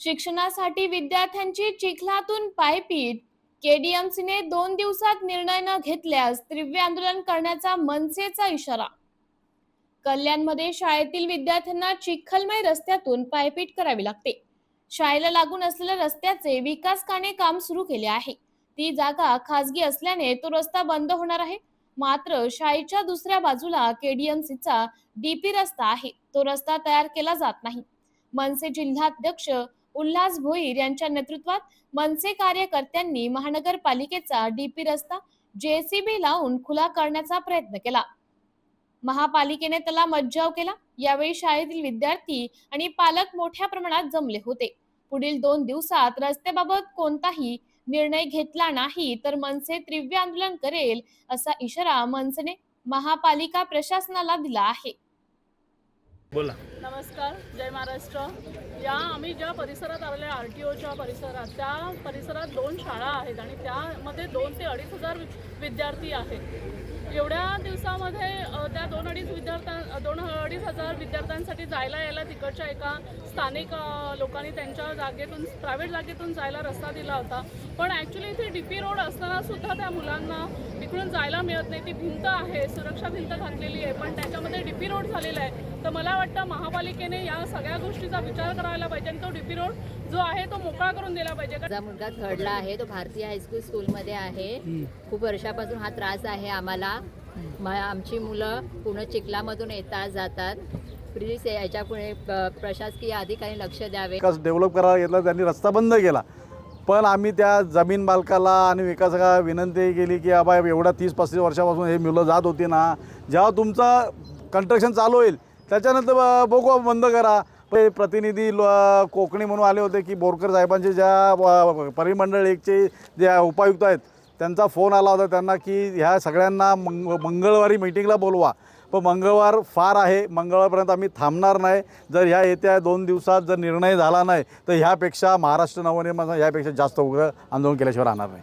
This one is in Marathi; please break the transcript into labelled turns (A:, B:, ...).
A: शिक्षणासाठी विद्यार्थ्यांची चिखलातून पायपीट. केडीएमसीने दोन दिवसात निर्णय न घेतल्यास तीव्र आंदोलन करण्याचा मनसेचा इशारा. कल्याणमध्ये शाळेतील विद्यार्थ्यांना चिखलमय रस्त्यातून पायपीट करावी लागते. शाळेला लागून असलेल्या रस्त्याचे विकास काने काम सुरू केले आहे. ती जागा खासगी असल्याने तो रस्ता बंद होणार आहे. मात्र शाळेच्या दुसऱ्या बाजूला केडीएमसीचा डीपी रस्ता आहे. तो रस्ता तयार केला जात नाही. मनसे जिल्हाध्यक्ष उल्हास भोईर यांच्या नेतृत्वात मनसे कार्यकर्त्यांनी महानगरपालिकेचा डीपी रस्ता जेसीबी लावून खुला करण्याचा प्रयत्न केला. महापालिकेने त्याला मज्जाव केला. यावेळी शाळेतील विद्यार्थी आणि पालक मोठ्या प्रमाणात जमले होते. पुढील दोन दिवसात रस्त्याबाबत कोणताही निर्णय घेतला नाही तर मनसे तीव्र आंदोलन करेल असा इशारा मनसेने महापालिका प्रशासनाला दिला आहे.
B: बोला.
C: नमस्कार जय महाराष्ट्र. या आम्ही ज्या परिसरात आलेल्या आर टी ओच्या परिसरात त्या परिसरात दोन शाळा आहेत आणि त्यामध्ये दोन ते अडीच हजार विद्यार्थी आहेत. एवढ्या दिवसामध्ये त्या दोन अडीच दोन अडीच हजार विद्यार्थ्यांसाठी जायला यायला तिकडच्या एका स्थानिक लोकांनी त्यांच्या जागेतून प्रायव्हेट जागेतून जायला रस्ता दिला होता. पण ॲक्च्युली इथे डी पी रोड असताना सुद्धा त्या मुलांना इकडून जायला मिळत नाही. ती भिंत आहे सुरक्षा भिंत घातलेली आहे पण त्याच्यामध्ये डी पी रोड झालेला आहे. तर मला वाटतं महापालिकेने या सगळ्या गोष्टीचा विचार करायला पाहिजे आणि तो डी पी रोड जो आहे तो मोकळा करून दिला पाहिजे.
D: माझा मुलगा थर्डला आहे तो भारतीय हायस्कूल स्कूलमध्ये आहे. खूप वर्षापासून हा त्रास आहे आम्हाला. म- आमची मुलं पूर्ण चिखलामधून येतात जातात. प्लीज याच्यापुढे प्रशासकीय अधिकारी लक्ष द्यावे.
B: विकास डेव्हलप करायला घेतला त्यांनी रस्ता बंद केला. पण आम्ही त्या जमीन मालकाला आणि विकासकाला विनंती केली की बाबा एवढ्या तीस पस्तीस वर्षापासून हे मुलं जात होती ना जेव्हा तुमचं कंस्ट्रक्शन चालू होईल त्याच्यानंतर बघू बंद करा. प्रतिनिधी लो- कोकणी म्हणून आले होते की बोरकर साहेबांचे ज्या परिमंडळ एकचे जे उपायुक्त आहेत त्यांचा फोन आला होता त्यांना की ह्या सगळ्यांना मंग मंगळवारी मीटिंगला बोलवा. पण मंगळवार फार आहे. मंगळवारपर्यंत आम्ही थांबणार नाही. जर ह्या येत्या दोन दिवसात जर निर्णय झाला नाही तर ह्यापेक्षा महाराष्ट्र नवनिर्माण ह्यापेक्षा जास्त उग्र आंदोलन केल्याशिवाय राहणार नाही.